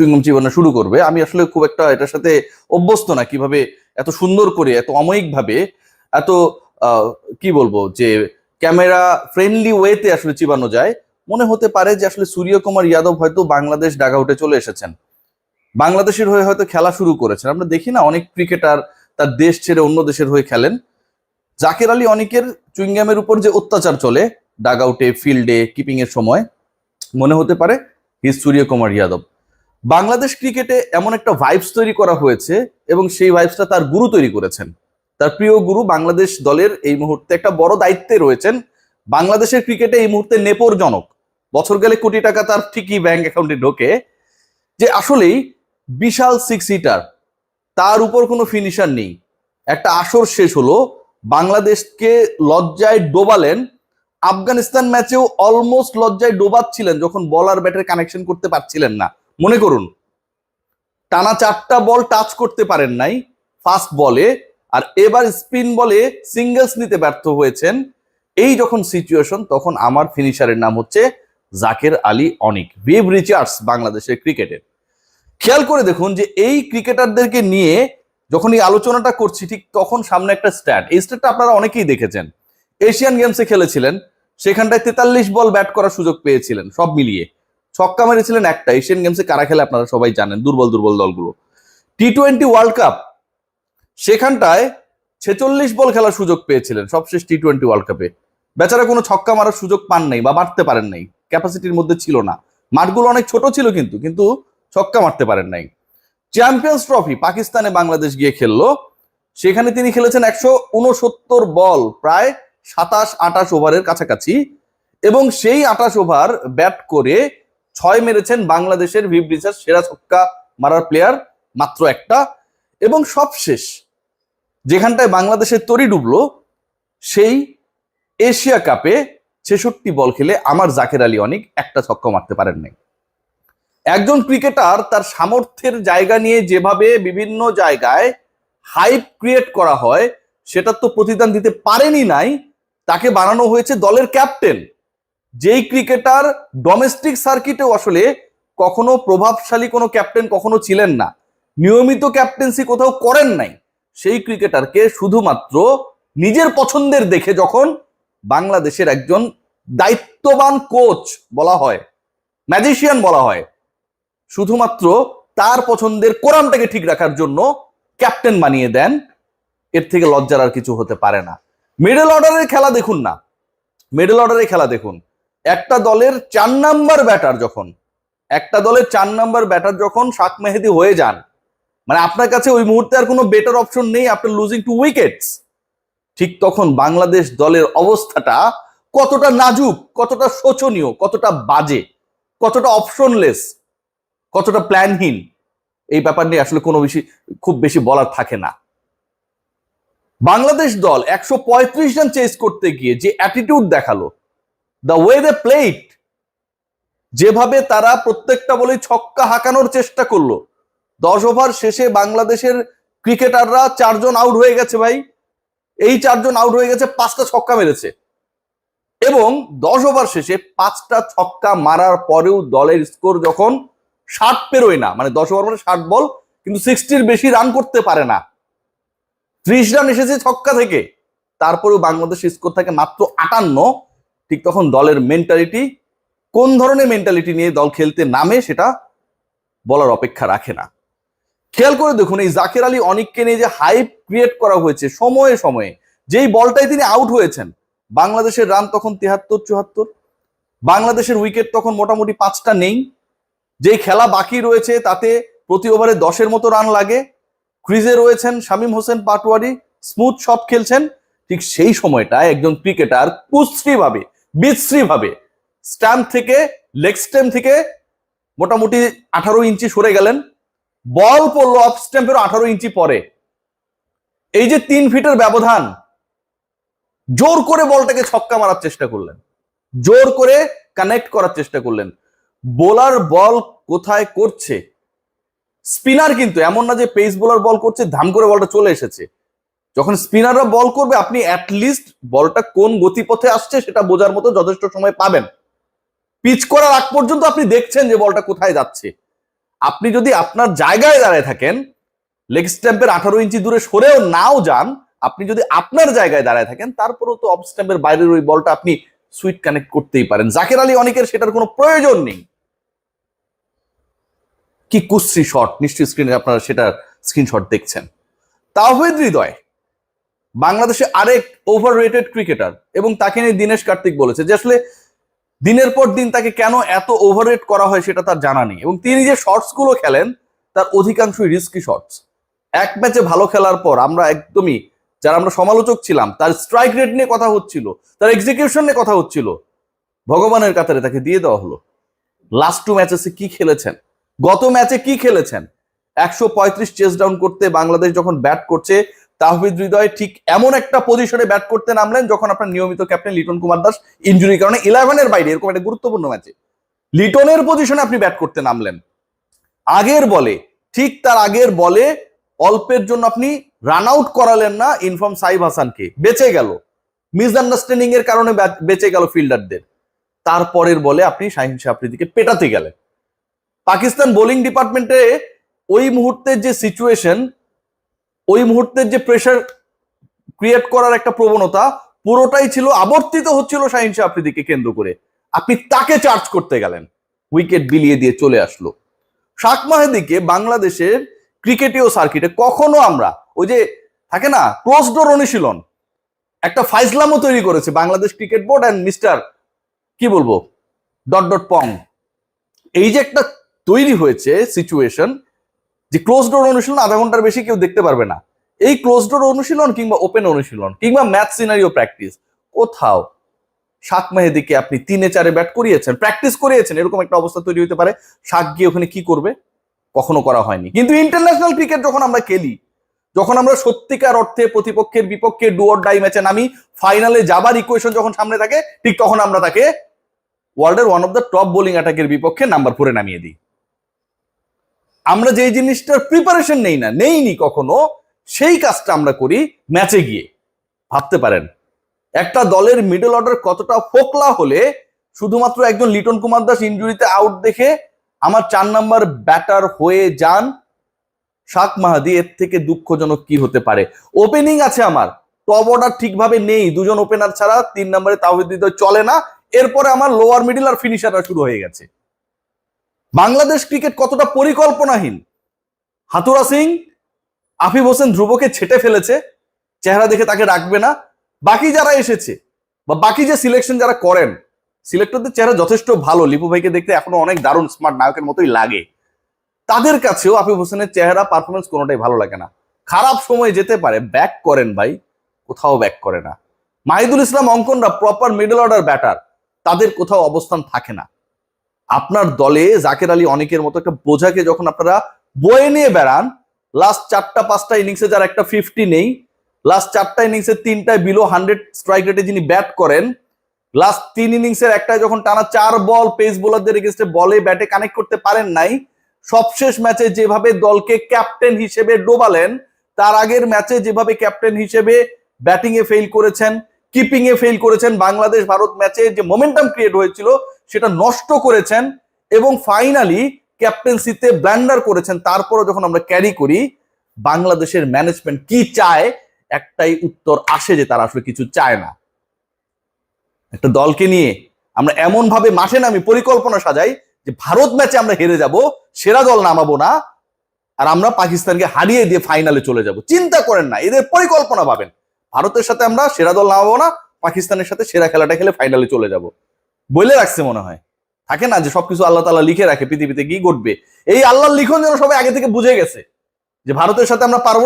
Chewing gum চিবানো শুরু করবে, আমি আসলে খুব একটা এটার সাথে অভ্যস্ত না কীভাবে এত সুন্দর করে, এত অময়িক ভাবে এত কি বলব যে ক্যামেরা ফ্রেন্ডলি ওয়েতে আসলে চিবানো যায়। মনে হতে পারে যে আসলে সূর্যকুমার যাদব হয়তো বাংলাদেশ ডাগাউটে চলে এসেছেন। বাংলাদেশের হয়ে হয়তো খেলা শুরু করেছেন। আমরা দেখি না, অনেক ক্রিকেটার তার দেশ ছেড়ে অন্য দেশের হয়ে খেলেন। জাকের আলী অনেকের চুইংগামের উপর যে অত্যাচার চলে ডাগআউটে ফিল্ডে কিপিং এর সময়, মনে হতে পারে হিজ সূর্যকুমার যাদব। বাংলাদেশ ক্রিকেটে এমন একটা ভাইবস তৈরি করা হয়েছে এবং সেই ভাইবসটা তার গুরু তৈরি করেছেন। তার প্রিয় গুরু বাংলাদেশ দলের এই মুহূর্তে একটা বড় দায়িত্বে রয়েছেন। বাংলাদেশের ক্রিকেটে এই মুহূর্তে নেপরজনক বছর গেলে কোটি টাকা তার ঠিকই ব্যাংক অ্যাকাউন্টে ঢোকে। যে আসলেই বিশাল সিক্স হিটার তার উপর কোনো ফিনিশার নেই। একটা আসর শেষ হলো। বাংলাদেশকে লজ্জায় ডোবালেন। আফগানিস্তান ম্যাচেও অলমোস্ট লজ্জায় ডোবাচ্ছিলেন যখন বলার ব্যাটের কানেকশন করতে পারছিলেন না। মনে করুন, টানা চারটা বল টাচ করতে পারেন নাই ফার্স্ট বলে আর এবার স্পিন বলে সিঙ্গেলস নিতে ব্যর্থ হয়েছেন। এই যখন সিচুয়েশন তখন আমার ফিনিশারের নাম হচ্ছে জাকের আলী অনিক বেব রিচার্ডস বাংলাদেশের ক্রিকেটের খেয়াল করে দেখুন যে এই ক্রিকেটারদেরকে নিয়ে যখন এই আলোচনাটা করছি, ঠিক তখন সামনে একটা স্ট্যাট এই স্ট্যাটটা আপনারা অনেকেই দেখেছেন। এশিয়ান গেমসে খেলেছিলেন, সেখানটায় তেতাল্লিশ বল ব্যাট করার সুযোগ পেয়েছিলেন, সব মিলিয়ে। ছক্কা মেরেছিলেন একটা এশিয়ান গেমসে কারা খেলে আপনারা সবাই জানেন, দুর্বল দুর্বল দলগুলো। টি টোয়েন্টি ওয়ার্ল্ড কাপ সেখানটায় ছেচল্লিশ বল খেলার সুযোগ পেয়েছিলেন, সবশেষ টি টোয়েন্টি ওয়ার্ল্ড কাপে বেচারা কোনো ছক্কা মারার সুযোগ পান নাই বা মারতে পারেন নাই ক্যাপাসিটির মধ্যে ছিল না। মাঠগুলো অনেক ছোট ছিল কিন্তু কিন্তু ছক্কা মারতে পারেন নাই। চ্যাম্পিয়ন্স ট্রফি পাকিস্তানে বাংলাদেশ গিয়ে খেললো। সেখানে তিনি খেলেছেন একশো উনসত্তর বল, প্রায় সাতাশ আটাশ ওভারের কাছাকাছি। এবং সেই আটাশ ওভার ব্যাট করে ছয় মেরেছেন বাংলাদেশের ভিব্রিসার সেরা ছক্কা মারার প্লেয়ার মাত্র একটা। এবং সবশেষ, যেখানটায় বাংলাদেশের তরি ডুবলো, সেই এশিয়া কাপে ছেষট্টি বল খেলে আমার জাকের আলী অনেক একটা ছক্কা মারতে পারেন নাই। একজন ক্রিকেটার তার সামর্থ্যের জায়গা নিয়ে যেভাবে বিভিন্ন জায়গায় হাইপ ক্রিয়েট করা হয়, সেটা তো প্রতিদান দিতে পারেনি নাই, তাকে বানানো হয়েছে দলের ক্যাপ্টেন যেই ক্রিকেটার ডোমেস্টিক সার্কিটেও আসলে কখনো প্রভাবশালী কোনো ক্যাপ্টেন কখনো ছিলেন না। নিয়মিত ক্যাপ্টেন্সি কোথাও করেন নাই। সেই ক্রিকেটারকে শুধুমাত্র নিজের পছন্দের দেখে যখন বাংলাদেশের একজন দায়িত্ববান কোচ বলা হয় ম্যাজিশিয়ান বলা হয়, শুধুমাত্র তার পছন্দের কোরআনটাকে ঠিক রাখার জন্য ক্যাপ্টেন বানিয়ে দেন, এর থেকে লজ্জার আর কিছু হতে পারে না। মিডল অর্ডারের খেলা দেখুন না। মিডল অর্ডারের খেলা দেখুন। একটা দলের চার নাম্বার ব্যাটার যখন, একটা দলের চার নাম্বার ব্যাটার যখন শাক মেহেদি হয়ে যান মানে আপনার কাছে ওই মুহূর্তে আর কোনো বেটার অপশন নেই আপনার লুজিং টু উইকেটস ঠিক তখন বাংলাদেশ দলের অবস্থাটা কতটা নাজুক, কতটা শোচনীয়, কতটা বাজে, কতটা অপশনলেস কতটা প্ল্যানহীন এই ব্যাপার নিয়ে আসলে কোনো বেশি, খুব বেশি বলার থাকে না। বাংলাদেশ দল একশো পঁয়ত্রিশ রান চেস করতে গিয়ে যে অ্যাটিটিউড দেখাল দ্য ওয়ে দে প্লেট যেভাবে তারা প্রত্যেকটা বলেই ছক্কা হাঁকানোর চেষ্টা করল। দশ ওভার শেষে বাংলাদেশের ক্রিকেটাররা চারজন আউট হয়ে গেছে ভাই। এই চারজন আউট হয়ে গেছে, পাঁচটা ছক্কা মেরেছে। এবং দশ ওভার শেষে পাঁচটা ছক্কা মারার পরেও দলের স্কোর যখন ষাট পেরোয় না মানে দশ ওভার মানে ষাট বল, কিন্তু সিক্সটির বেশি রান করতে পারে না। ত্রিশ রান এসেছে ছক্কা থেকে। তারপরেও বাংলাদেশ স্কোর থাকে মাত্র আটান্ন। ঠিক তখন দলের মেন্টালিটি কোন ধরনের মেন্টালিটি নিয়ে দল খেলতে নামে সেটা বলার অপেক্ষা রাখে না। খেয়াল করে দেখুন, এই জাকের আলী অনিককে নিয়ে যে হাইপ ক্রিয়েট করা হয়েছে সময়ে সময়ে, যেই বলটাই তিনি আউট হয়েছেন, বাংলাদেশের রান তখন তিহাত্তর, চুয়াত্তর, বাংলাদেশের উইকেট তখন মোটামুটি পাঁচটা নেই, যেই খেলা বাকি রয়েছে তাতে প্রতি ওভারে দশের মতো রান লাগে, ক্রিজে রয়েছেন শামীম হোসেন পাটোয়ারি স্মুথ শট খেলছেন, ঠিক সেই সময়টায় একজন ক্রিকেটার কুশ্রী ভাবে বিশ্রী ভাবে স্ট্যাম্প থেকে লেগ স্ট্যাম্প থেকে মোটামুটি আঠারো ইঞ্চি সরে গেলেন। বল পড়ল অফ স্ট্যাম্পের আঠারো ইঞ্চি পরে। এই যে তিন ফিটের ব্যবধান, জোর করে বলটাকে ছক্কা মারার চেষ্টা করলেন। জোর করে কানেক্ট করার চেষ্টা করলেন। বোলার বল কোথায় করছে? স্পিনার কিন্তু এমন না যে পেস বোলার বল করছে, ধাম করে বলটা চলে এসেছে। যখন স্পিনাররা বল করবে, আপনি অ্যাটলিস্ট বলটা কোন গতিপথে আসছে সেটা বোঝার মতো যথেষ্ট সময় পাবেন। পিচ করার আগ পর্যন্ত আপনি দেখছেন যে বলটা কোথায় যাচ্ছে। আপনি যদি আপনার জায়গায় দাঁড়ায় থাকেন লেগ স্ট্যাম্পের আঠারো ইঞ্চি দূরে সরেও নাও যান, আপনি যদি আপনার জায়গায় দাঁড়ায় থাকেন, তারপরেও তো অফ স্ট্যাম্পের বাইরের ওই বলটা আপনি সুইট কানেক্ট করতেই পারেন। জাকের আলী অনেকের সেটার কোনো প্রয়োজন নেই। কি কুশ্রী শট নিশ্চয়ই স্ক্রিনে আপনারা সেটার স্ক্রিনশট দেখছেন। তাওহিদ হৃদয় বাংলাদেশে আরেক ওভার রেটেড ক্রিকেটার এবং তাকে নিয়ে দীনেশ কার্তিক বলেছে, যে আসলে দিনের পর দিন তাকে কেন এত ওভাররেট করা হয় সেটা তার জানা নেই এবং তিনি যে শর্টসগুলো খেলেন, তার অধিকাংশই রিস্কি শর্টস এক ম্যাচে ভালো খেলার পর আমরা একদমই, যারা আমরা সমালোচক ছিলাম, তার স্ট্রাইক রেট নিয়ে কথা হচ্ছিল, তার এক্সিকিউশন নিয়ে কথা হচ্ছিল, ভগবানের কাতারে তাকে দিয়ে দেওয়া হলো। লাস্ট টু ম্যাচেসে কি খেলেছেন? গত ম্যাচে কি খেলেছেন? একশো পঁয়ত্রিশ চেস ডাউন করতে বাংলাদেশ যখন ব্যাট করছে তাহবিদ হৃদয় ঠিক এমন একটা পজিশনে ব্যাট করতে নামলেন যখন আপনার নিয়মিত ক্যাপ্টেন লিটন কুমার দাস ইঞ্জুরির কারণে ইলেভেনের বাইরে, এরকম একটা গুরুত্বপূর্ণ ম্যাচে লিটনের পজিশনে আপনি ব্যাট করতে নামলেন। আগের বলে, ঠিক তার আগের বলে অল্পের জন্য আপনি রান আউট করালেন না ইনফর্ম সাইব হাসানকে। বেঁচে গেল। মিসআন্ডারস্ট্যান্ডিং এর কারণে বেঁচে গেল ফিল্ডারদের তারপরের বলে আপনি শাহিন শাহ আফ্রিদিকে পেটাতে গেলেন। পাকিস্তান বোলিং ডিপার্টমেন্টে ওই মুহূর্তের যে সিচুয়েশন ওই মুহূর্তের যে প্রেশার ক্রিয়েট করার একটা প্রবণতা পুরোটাই ছিল, আবর্তিত হচ্ছিল শাহিন শাহ আফ্রিদিকে কেন্দ্র করে। আপনি তাকে চার্জ করতে গেলেন। উইকেট বিলিয়ে দিয়ে চলে আসলো। শাক মাহেদিকে বাংলাদেশের ক্রিকেটীয় সার্কিটে কখনো আমরা, ওই যে থাকে না ক্লোজ ডোর অনুশীলন, একটা ফাইজলামও তৈরি করেছে Bangladesh cricket board and mister কি বলব ডট ডট পং এই যে একটা তৈরি হয়েছে সিচুয়েশন যে ক্লোজ ডোর অনুশীলন আধা ঘণ্টার বেশি কেউ দেখতে পারবে না। এই ক্লোজ ডোর অনুশীলন কিংবা ওপেন অনুশীলন কিংবা ম্যাচ সিনারিও প্র্যাকটিস কোথাও শাক মেহেদিকে আপনি তিনে চারে ব্যাট করিয়েছেন প্র্যাকটিস করিয়েছেন, এরকম একটা অবস্থা তৈরি হতে পারে। শাক গিয়ে ওখানে কি করবে? কখনো করা হয়নি। কিন্তু ইন্টারন্যাশনাল ক্রিকেট যখন আমরা খেলি, যখন আমরা সত্যিকার অর্থে প্রতিপক্ষের বিপক্ষে ডুয়ার ডাই ম্যাচে নামি ফাইনালে যাবার ইকুয়েশন যখন সামনে থাকে, ঠিক তখন আমরা তাকে ওয়ার্ল্ডের one of the top bowling অ্যাটাকের বিপক্ষে নাম্বার ফোরে নামিয়ে দিই। আমরা যেই জিনিসটার প্রিপারেশন নেই না, নেইনি কখনো, সেই কাজটা আমরা করি ম্যাচে গিয়ে। ভাবতে পারেন, একটা দলের মিডল অর্ডার কতটা ফোকলা হলে শুধুমাত্র একজন লিটন কুমার দাস ইঞ্জুরিতে আউট দেখে আমার চার নাম্বার ব্যাটার হয়ে যান শাক মাহাদি, এর থেকে দুঃখজনক কি হতে পারে? ওপেনিং আছে আমার টপ অর্ডার ঠিকভাবে নেই, দুজন ওপেনার ছাড়া তিন নম্বরে তাহিদ চলে না, এরপরে আমার লোয়ার মিডিল আর ফিনিশাররা শুরু হয়ে গেছে। বাংলাদেশ ক্রিকেট কতটা পরিকল্পনাহীন? হাতুরা সিং, আফিফ হোসেন ধ্রুবকে ছেটে ফেলেছে, চেহারা দেখে তাকে রাখবে না। বাকি যারা এসেছে, বা বাকি যে সিলেকশন যারা করেন সিলেক্টরদের চেহারা যথেষ্ট ভালো। লিপু ভাইকে দেখতে এখনও অনেক দারুণ স্মার্ট নায়কের মতোই লাগে। তাদের কাছেও আফিফ হোসেনের চেহারা পারফরমেন্স কোনোটাই ভালো লাগে না। খারাপ সময় যেতে পারে ব্যাক করেন ভাই, কোথাও ব্যাক করে না। মাহিদুল ইসলাম অঙ্কনরা প্রপার মিডল অর্ডার ব্যাটার তাদের কোথাও অবস্থান থাকে না। আপনার দলে জাকের আলী অনেকের মতো একটা বোঝাকে যখন আপনারা বয়ে নিয়ে বেড়ান লাস্ট চারটা, পাঁচটা ইনিংসে যার একটা ফিফটি নেই লাস্ট চারটা ইনিংসের তিনটায় বিলো হান্ড্রেড স্ট্রাইক রেটে যিনি ব্যাট করেন লাস্ট তিন ইনিংসের একটায় যখন টানা চার বল পেস বোলারদের এগেস্টে বলে ব্যাটে কানেক্ট করতে পারেন নাই, সবশেষ ম্যাচে যেভাবে দলকে ক্যাপ্টেন হিসেবে ডোবালেন, তার আগের ম্যাচে যেভাবে ক্যাপ্টেন হিসেবে ব্যাটিং এ ফেল করেছেন কিপিং এ ফেল করেছেন বাংলাদেশ ভারত ম্যাচে যে মোমেন্টাম ক্রিয়েট হয়েছিল সেটা নষ্ট করেছেন এবং ফাইনালি ক্যাপ্টেন্সিতে ব্ল্যান্ডার করেছেন। তারপরও যখন আমরা ক্যারি করি, বাংলাদেশের ম্যানেজমেন্ট কি চায়? একটাই উত্তর আসে যে তারা আসলে কিছু চায় না। একটা দলকে নিয়ে আমরা এমন ভাবে মাঠে নামি, পরিকল্পনা সাজাই যে ভারত ম্যাচে আমরা হেরে যাব, সেরা দল নামাবো না, আর আমরা পাকিস্তানকে হারিয়ে দিয়ে ফাইনালে চলে যাব। চিন্তা করেন না, এদের পরিকল্পনা পাবেন ভারতের সাথে আমরা সেরা দল নামাবো না, পাকিস্তানের সাথে সেরা খেলাটা খেলে ফাইনালে চলে যাব। বলে রাখছে মনে হয়। থাকে না যে সবকিছু আল্লাহ তালা লিখে রাখে, পৃথিবীতে কি ঘটবে? এই আল্লাহর লিখন যেন সবাই আগে থেকে বুঝে গেছে যে ভারতের সাথে আমরা পারব